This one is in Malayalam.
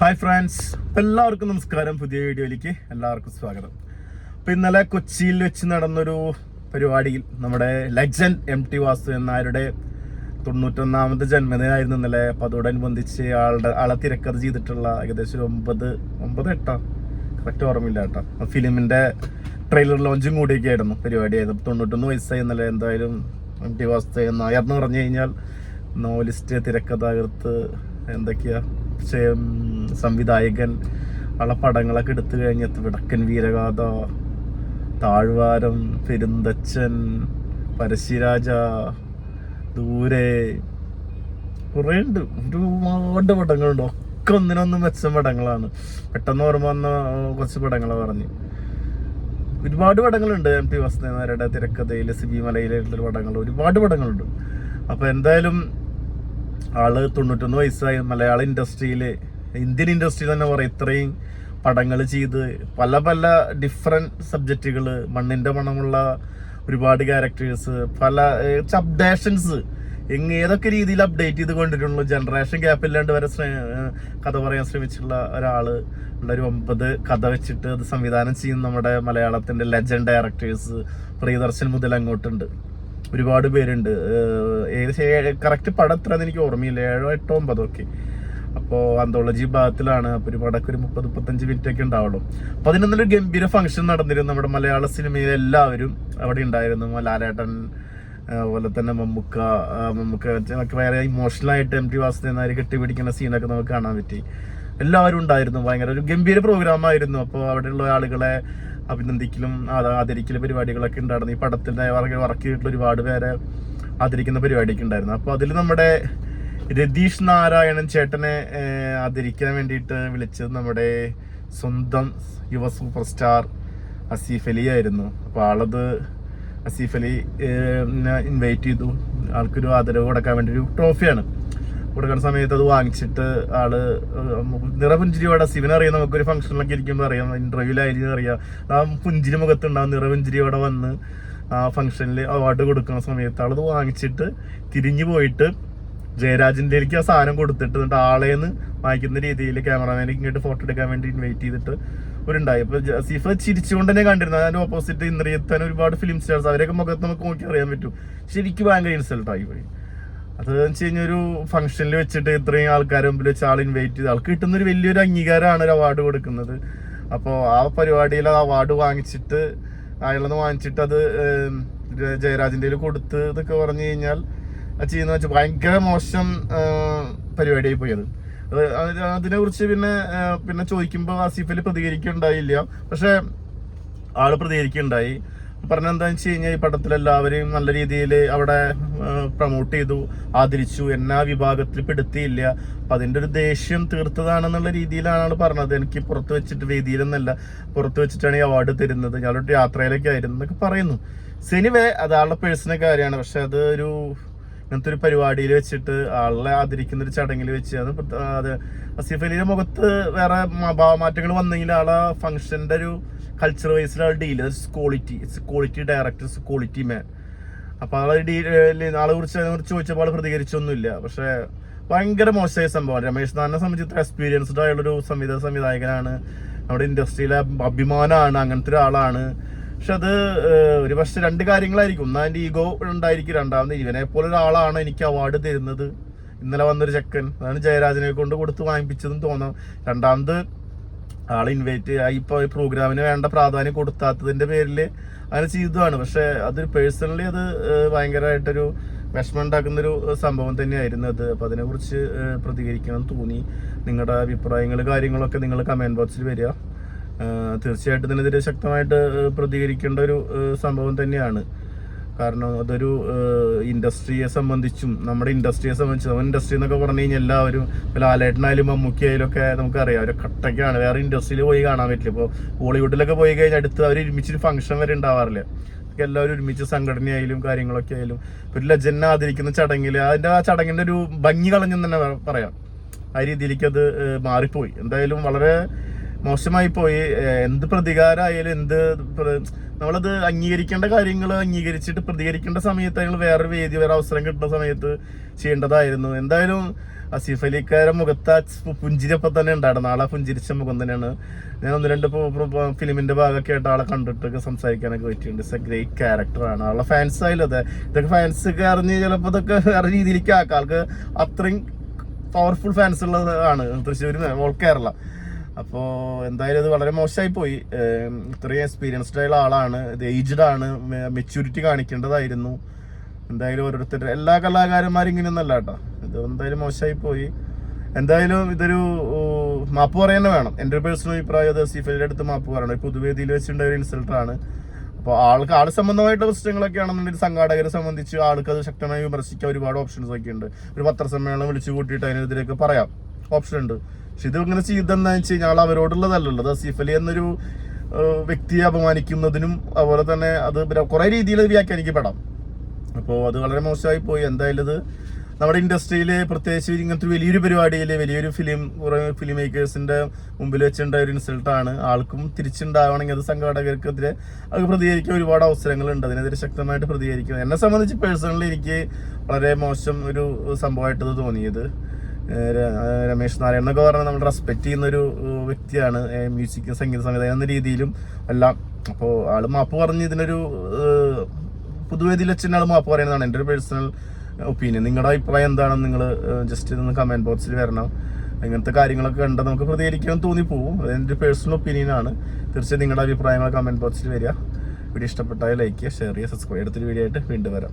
ഹായ് ഫ്രണ്ട്സ് എല്ലാവർക്കും നമസ്കാരം. പുതിയ വീഡിയോയിലേക്ക് എല്ലാവർക്കും സ്വാഗതം. അപ്പോൾ ഇന്നലെ കൊച്ചിയിൽ വെച്ച് നടന്നൊരു പരിപാടിയിൽ നമ്മുടെ ലെജൻഡ് എം ടി വാസു എന്നാരുടെ തൊണ്ണൂറ്റൊന്നാമത് ജന്മദിനമായിരുന്നു ഇന്നലെ. അപ്പം അതോടനുബന്ധിച്ച് ആളുടെ ആളെ തിരക്കഥ ചെയ്തിട്ടുള്ള ഏകദേശം ഒമ്പത് ഒമ്പത് എട്ടാ? കറക്റ്റ് ഓർമ്മയില്ല കേട്ടോ. ഫിലിമിന്റെ ട്രെയിലർ ലോഞ്ചും കൂടിയൊക്കെ ആയിരുന്നു പരിപാടിയായിരുന്നു തൊണ്ണൂറ്റൊന്ന് വയസ്സായി ഇന്നലെ എന്തായാലും എം ടി വാസു നായർന്ന് പറഞ്ഞു കഴിഞ്ഞാൽ നോവലിസ്റ്റ് തിരക്കഥാകൃത്ത് എന്തൊക്കെയാ സംവിധായകൻ ഉള്ള പടങ്ങളൊക്കെ എടുത്തു കഴിഞ്ഞാൽ വിടക്കൻ വീരഗാഥ താഴ്വാരം പെരുന്തച്ചൻ പരശിരാജ ദൂരെ കുറേ ഉണ്ട്. ഒരുപാട് പടങ്ങളുണ്ട്. ഒക്കെ ഒന്നിനൊന്നും മെച്ചം പടങ്ങളാണ്. പെട്ടെന്ന് ഓർമ്മ വന്ന കുറച്ച് പടങ്ങളെ പറഞ്ഞു. ഒരുപാട് പടങ്ങളുണ്ട്. എം ടി വസുദേവനാരുടെ തിരക്കഥയിൽ സിബി മലയിലുള്ള പടങ്ങൾ. ഒരുപാട് പടങ്ങളുണ്ട്. അപ്പോൾ എന്തായാലും ആൾ തൊണ്ണൂറ്റൊന്ന് വയസ്സായി. മലയാള ഇൻഡസ്ട്രിയിൽ ഇന്ത്യൻ ഇൻഡസ്ട്രിയിൽ തന്നെ പറയും ഇത്രയും പടങ്ങൾ ചെയ്ത് പല പല ഡിഫറെന്റ് സബ്ജക്റ്റുകൾ മണ്ണിന്റെ മണമുള്ള ഒരുപാട് ക്യാരക്ടേഴ്സ് പല അപ്ഡേഷൻസ് എങ്ങ ഏതൊക്കെ രീതിയിൽ അപ്ഡേറ്റ് ചെയ്ത് കൊണ്ടിട്ടുള്ളൂ. ജനറേഷൻ ഗ്യാപ്പ് ഇല്ലാണ്ട് വരെ കഥ പറയാൻ ശ്രമിച്ചിട്ടുള്ള ഒരാൾ ഉള്ള ഒരു ഒമ്പത് കഥ വെച്ചിട്ട് അത് സംവിധാനം ചെയ്യുന്ന നമ്മുടെ മലയാളത്തിന്റെ ലെജൻഡ് ഡയറക്ടേഴ്സ് പ്രിയദർശൻ മുതൽ അങ്ങോട്ടുണ്ട്. ഒരുപാട് പേരുണ്ട്. ഏകദേശം കറക്റ്റ് പടം എത്ര എനിക്ക് ഓർമ്മയില്ല. ഏഴോ എട്ടോ ഒമ്പതോ ഒക്കെ. അപ്പോൾ അന്തോളജി ഭാഗത്തിലാണ്. അപ്പോൾ ഒരു പടക്ക് ഒരു മുപ്പത് മുപ്പത്തഞ്ച് മിനിറ്റ് ഒക്കെ ഉണ്ടാവുള്ളൂ. അപ്പോൾ അതിനൊന്നൊരു ഗംഭീര ഫംഗ്ഷൻ നടന്നിരുന്നു. നമ്മുടെ മലയാള സിനിമയിലെ എല്ലാവരും അവിടെ ഉണ്ടായിരുന്നു. ലാലേട്ടൻ അതുപോലെ തന്നെ മമ്മുക്ക മമ്മുക്ക വേറെ ഇമോഷണൽ ആയിട്ട് എം ടി വാസുദേവനാര് കെട്ടിപിടിക്കുന്ന സീനൊക്കെ നമുക്ക് കാണാൻ പറ്റി. എല്ലാവരും ഉണ്ടായിരുന്നു. ഭയങ്കര ഒരു ഗംഭീര പ്രോഗ്രാം ആയിരുന്നു. അപ്പോൾ അവിടെയുള്ള ആളുകളെ അഭിനന്ദിക്കലും ആദരിക്കലും പരിപാടികളൊക്കെ ഉണ്ടായിരുന്നു. ഈ പടത്തിന്റെ വർക്ക് ചെയ്തിട്ടുള്ള ഒരുപാട് പേരെ ആദരിക്കുന്ന പരിപാടിയൊക്കെ ഉണ്ടായിരുന്നു. അപ്പോൾ അതിൽ നമ്മുടെ രതീഷ് നാരായണൻ ചേട്ടനെ ആദരിക്കാൻ വേണ്ടിയിട്ട് വിളിച്ചത് നമ്മുടെ സ്വന്തം യുവ സൂപ്പർ സ്റ്റാർ അസീഫ് അലി ആയിരുന്നു. അപ്പോൾ ആളത് അസീഫ് അലി ഇൻവൈറ്റ് ചെയ്തു. ആൾക്കൊരു ആദരവ് കൊടുക്കാൻ വേണ്ടി ഒരു ട്രോഫിയാണ് കൊടുക്കുന്ന സമയത്ത് അത് വാങ്ങിച്ചിട്ട് ആൾ നിറപുഞ്ചിരിയോടെ അസീഫിനെ അറിയാം. നമുക്കൊരു ഫംഗ്ഷനിലൊക്കെ ഇരിക്കുമ്പോൾ അറിയാം. ഇന്റർവ്യൂലായിരിക്കും അറിയാം. ആ പുഞ്ചിരി മുഖത്തുണ്ടാവും. നിറപുഞ്ചിരിയോടെ വന്ന് ആ ഫംഗ്ഷനിൽ അവാർഡ് കൊടുക്കുന്ന സമയത്ത് ആളത് വാങ്ങിച്ചിട്ട് തിരിഞ്ഞു പോയിട്ട് ജയരാജിന്റെലേക്ക് ആ സാധനം കൊടുത്തിട്ട് എന്നിട്ട് ആളേന്ന് വാങ്ങിക്കുന്ന രീതിയിൽ ക്യാമറാമാനെ ഇങ്ങോട്ട് ഫോട്ടോ എടുക്കാൻ വേണ്ടി ഇൻവൈറ്റ് ചെയ്തിട്ട് ഒരുണ്ടായി അപ്പൊ സീഫ ചിരിച്ചുകൊണ്ട് തന്നെ കണ്ടിരുന്നു. അതിന്റെ ഓപ്പോസിറ്റ് ഇന്ദ്രിയത്തൻ ഒരുപാട് ഫിലിം സ്റ്റാർസ് അവരെയൊക്കെ മുഖത്ത് നമുക്ക് നോക്കി അറിയാൻ പറ്റും. ശരിക്കും ഭയങ്കര ഇൻസൾട്ട് ആയി പോയി. അത് വെച്ച് കഴിഞ്ഞാൽ ഒരു ഫംഗ്ഷനിൽ വെച്ചിട്ട് ഇത്രയും ആൾക്കാരെ മുമ്പിൽ വെച്ച് ആൾ ഇൻവൈറ്റ് ചെയ്ത് ആൾക്ക് കിട്ടുന്ന ഒരു വലിയൊരു അംഗീകാരമാണ് ഒരു അവാർഡ് കൊടുക്കുന്നത്. അപ്പോൾ ആ പരിപാടിയിൽ ആ അവാർഡ് വാങ്ങിച്ചിട്ട് അയാളെന്ന് വാങ്ങിച്ചിട്ട് അത് ജയരാജിന്റെ കൊടുത്ത് ഇതൊക്കെ പറഞ്ഞു കഴിഞ്ഞാൽ ചെയ്യുന്ന വെച്ചാൽ ഭയങ്കര മോശം ആ, പരിപാടിയായി പോയത്. അത് അത് അതിനെ കുറിച്ച് പിന്നെ പിന്നെ ചോദിക്കുമ്പോൾ ആസിഫ് അലി പക്ഷേ ആൾ പറഞ്ഞ എന്താന്ന് വെച്ച് കഴിഞ്ഞാൽ ഈ പടത്തിൽ എല്ലാവരെയും നല്ല രീതിയിൽ അവിടെ പ്രൊമോട്ട് ചെയ്തു ആദരിച്ചു. എന്നാ വിഭാഗത്തിൽ പെടുത്തിയില്ല. അപ്പൊ അതിന്റെ ഒരു ദേഷ്യം തീർത്തതാണെന്നുള്ള രീതിയിലാണ് ആൾ പറഞ്ഞത്. എനിക്ക് പുറത്ത് വെച്ചിട്ട് വേദിയിലൊന്നല്ല. പുറത്ത് വെച്ചിട്ടാണ് ഈ അവാർഡ് തരുന്നത്. ഞാനൊരു യാത്രയിലൊക്കെ ആയിരുന്നു എന്നൊക്കെ പറയുന്നു. സിനിമ അത് ആളുടെ പേഴ്സണൽ കാര്യമാണ്. പക്ഷെ അത് ഒരു ഇങ്ങനത്തെ ഒരു പരിപാടിയിൽ വെച്ചിട്ട് ആളെ ആദരിക്കുന്ന ഒരു ചടങ്ങിൽ വെച്ച് അത് അത് അസീഫ് അലിയുടെ മുഖത്ത് വേറെ ഭാവമാറ്റങ്ങൾ വന്നെങ്കിൽ ആളെ ഫംഗ്ഷന്റെ ഒരു കൾച്ചർ വൈസിൽ ആൾ deal quality it's quality director it's quality man അപ്പോൾ ആളെ ഡീൽ ആളെ കുറിച്ച് അതിനെ കുറിച്ച് ചോദിച്ചപ്പോൾ ആൾ പ്രതികരിച്ചൊന്നുമില്ല. പക്ഷേ ഭയങ്കര മോശമായ സംഭവം രമേശ് നാഥനെ സംബന്ധിച്ച് എക്സ്പീരിയൻസ്ഡ് ആയുള്ളൊരു സംവിധാന സംവിധായകനാണ്. നമ്മുടെ ഇൻഡസ്ട്രിയിലെ അഭിമാനമാണ് അങ്ങനത്തെ ഒരാളാണ്. പക്ഷെ അത് ഒരു പക്ഷെ രണ്ട് കാര്യങ്ങളായിരിക്കും. ഒന്നാന്റെ ഈഗോ ഉണ്ടായിരിക്കും രണ്ടാമത് ഇവനെ പോലെ ഒരാളാണ് എനിക്ക് അവാർഡ് തരുന്നത്. ഇന്നലെ വന്നൊരു ചെക്കൻ അതാണ് ജയരാജനെ കൊണ്ട് കൊടുത്ത് വാങ്ങിപ്പിച്ചതെന്ന് തോന്നാം. രണ്ടാമത് ആൾ ഇൻവൈറ്റ് ഇപ്പോൾ ഈ പ്രോഗ്രാമിന് വേണ്ട പ്രാധാന്യം കൊടുത്താത്തതിന്റെ പേരിൽ അങ്ങനെ ചെയ്തതാണ്. പക്ഷേ അത് പേഴ്സണലി അത് ഭയങ്കരമായിട്ടൊരു വിഷമം ഉണ്ടാക്കുന്നൊരു സംഭവം തന്നെയായിരുന്നു അത്. അപ്പോൾ അതിനെക്കുറിച്ച് പ്രതികരിക്കണം തോന്നി. നിങ്ങളുടെ അഭിപ്രായങ്ങൾ കാര്യങ്ങളൊക്കെ നിങ്ങൾ കമന്റ് ബോക്സിൽ വരിക. തീർച്ചയായിട്ടും ഇതിനെതിരെ ശക്തമായിട്ട് പ്രതികരിക്കേണ്ട ഒരു സംഭവം തന്നെയാണ്. കാരണം അതൊരു ഇൻഡസ്ട്രിയെ സംബന്ധിച്ചും നമ്മുടെ ഇൻഡസ്ട്രിയെ സംബന്ധിച്ചും നമ്മുടെ ഇൻഡസ്ട്രി എന്നൊക്കെ പറഞ്ഞു കഴിഞ്ഞാൽ എല്ലാവരും ലാലേട്ടനായാലും മമ്മൂക്കി ആയാലും ഒക്കെ നമുക്കറിയാം ഒരു കട്ടയ്ക്കാണ്. വേറെ ഇൻഡസ്ട്രിയിൽ പോയി കാണാൻ പറ്റില്ല. ഇപ്പോൾ ബോളിവുഡിലൊക്കെ പോയി കഴിഞ്ഞാൽ അടുത്ത് അവർ ഒരുമിച്ചൊരു ഫംഗ്ഷൻ വരെ ഉണ്ടാവാറില്ല? എല്ലാവരും ഒരുമിച്ച് സംഘടനയായാലും കാര്യങ്ങളൊക്കെ ആയാലും ഒരു ലജനെ ആദരിക്കുന്ന ചടങ്ങിൽ അതിന്റെ ആ ചടങ്ങിന്റെ ഒരു ഭംഗി കളഞ്ഞെന്ന് തന്നെ പറയാം. ആ രീതിയിലേക്ക് അത് മാറിപ്പോയി. എന്തായാലും വളരെ മോശമായി പോയി. എന്ത് പ്രതികാരമായാലും എന്ത് നമ്മളത് അംഗീകരിക്കേണ്ട കാര്യങ്ങൾ അംഗീകരിച്ചിട്ട് പ്രതികരിക്കേണ്ട സമയത്ത് അയാൾ വേറൊരു വേദി വേറെ അവസരം കിട്ടുന്ന സമയത്ത് ചെയ്യേണ്ടതായിരുന്നു. എന്തായാലും അസീഫ് അലിക്കാരുടെ മുഖത്ത് ആ സ് പുഞ്ചിരിയപ്പം തന്നെ ഉണ്ടായിരുന്നു. നാളെ പുഞ്ചിരിച്ച മുഖം തന്നെയാണ്. ഞാൻ ഒന്ന് രണ്ട് ഫിലിമിന്റെ ഭാഗമൊക്കെ ആയിട്ട് ആളെ കണ്ടിട്ടൊക്കെ സംസാരിക്കാനൊക്കെ പറ്റിയിട്ടുണ്ട്. ഇറ്റ്സ് എ ഗ്രേറ്റ് ക്യാരക്ടറാണ് ആളെ ഫാൻസ് ആയാലും അതെ. ഇതൊക്കെ ഫാൻസ് ഒക്കെ അറിഞ്ഞ് ചിലപ്പോൾ ഇതൊക്കെ വേറെ രീതിയിലേക്ക് ആക്കാം. ആൾക്ക് അത്രയും പവർഫുൾ ഫാൻസ് ഉള്ളതാണ് തൃശ്ശൂർ ഓൾ കേരള. അപ്പോൾ എന്തായാലും ഇത് വളരെ മോശമായി പോയി ഇത്രയും എക്സ്പീരിയൻസ്ഡ് ആയുള്ള ആളാണ്. ഇത് ഏജ്ഡ് ആണ്. മെച്യൂരിറ്റി കാണിക്കേണ്ടതായിരുന്നു. എന്തായാലും ഓരോരുത്തരുടെ എല്ലാ കലാകാരന്മാരും ഇങ്ങനെയൊന്നല്ല കേട്ടോ. ഇത് എന്തായാലും മോശമായി പോയി എന്തായാലും ഇതൊരു മാപ്പ് പറയുന്നത് വേണം. എന്റെ ഒരു പേഴ്സണൽ അഭിപ്രായം അത് സിഫലിന്റെ അടുത്ത് മാപ്പ് പറയണം. ഒരു പൊതുവേദിയിൽ വെച്ചിട്ടുള്ള ഒരു ഇൻസൾട്ടാണ് അപ്പോൾ ആൾക്ക് ആൾ സംബന്ധമായിട്ട് പ്രശ്നങ്ങളൊക്കെ ആണെന്നുണ്ടെങ്കിൽ സംഘാടകരെ സംബന്ധിച്ച് ആൾക്ക് അത് ശക്തമായി വിമർശിക്കാൻ ഒരുപാട് ഓപ്ഷൻസ് ഒക്കെ ഉണ്ട്. ഒരു പത്രസമ്മേളനം വിളിച്ചു കൂട്ടിയിട്ട് അതിനെതിരെയൊക്കെ പറയാം. ഓപ്ഷൻ ഉണ്ട്. പക്ഷെ ഇത് ഇങ്ങനെ ചെയ്തെന്നു വെച്ച് കഴിഞ്ഞാൽ അവരോടുള്ളതല്ലല്ലോ. അത് സീഫ് അലി എന്നൊരു വ്യക്തിയെ അപമാനിക്കുന്നതിനും അതുപോലെ തന്നെ അത് കുറെ രീതിയിൽ വ്യാഖ്യാനിക്കപ്പെടാം. അപ്പോൾ അത് വളരെ മോശമായി പോയി. എന്തായാലും ഇത് നമ്മുടെ ഇൻഡസ്ട്രിയിൽ പ്രത്യേകിച്ച് ഇങ്ങനത്തെ ഒരു വലിയൊരു പരിപാടിയിൽ വലിയൊരു ഫിലിം കുറേ ഫിലിം മേക്കേഴ്സിന്റെ മുമ്പിൽ വെച്ചിട്ടുണ്ടായ ഒരു ഇൻസൾട്ടാണ് ആൾക്കും തിരിച്ചുണ്ടാവണമെങ്കിൽ അത് സംഘാടകർക്കെതിരെ അത് പ്രതികരിക്കാൻ ഒരുപാട് അവസരങ്ങളുണ്ട്. അതിനെതിരെ ശക്തമായിട്ട് പ്രതികരിക്കുന്നത് എന്നെ സംബന്ധിച്ച് പേഴ്സണലി എനിക്ക് വളരെ മോശം ഒരു സംഭവമായിട്ടത് തോന്നിയത്. രമേശ് നാരായണൻ എന്നൊക്കെ പറഞ്ഞാൽ നമ്മൾ റെസ്പെക്ട് ചെയ്യുന്ന ഒരു വ്യക്തിയാണ്. മ്യൂസിക് സംഗീത സംവിധാനം എന്ന രീതിയിലും എല്ലാം. അപ്പോൾ ആൾ മാപ്പ് പറഞ്ഞ് ഇതിനൊരു പുതുവേദിയിൽ വെച്ച് ആൾ മാപ്പ് പറയുന്നതാണ്. എന്റെ ഒരു പേഴ്സണൽ ഒപ്പീനിയൻ നിങ്ങളുടെ അഭിപ്രായം എന്താണെന്ന് നിങ്ങൾ ജസ്റ്റ് ഇതൊന്ന് കമന്റ് ബോക്സിൽ വരണം. ഇങ്ങനത്തെ കാര്യങ്ങളൊക്കെ കണ്ട് നമുക്ക് പ്രതികരിക്കാൻ തോന്നിപ്പോവും അതെന്റെ പേഴ്സണൽ ഒപ്പീനിയൻ ആണ്. തീർച്ചയായും നിങ്ങളുടെ അഭിപ്രായങ്ങൾ കമന്റ് ബോക്സിൽ വരിക. വീഡിയോ ഇഷ്ടപ്പെട്ടാൽ ലൈക്ക് ചെയ്യുക ഷെയർ ചെയ്യുക സബ്സ്ക്രൈബ് എടുത്തൊരു വീഡിയോ ആയിട്ട് വീണ്ടും വരാം.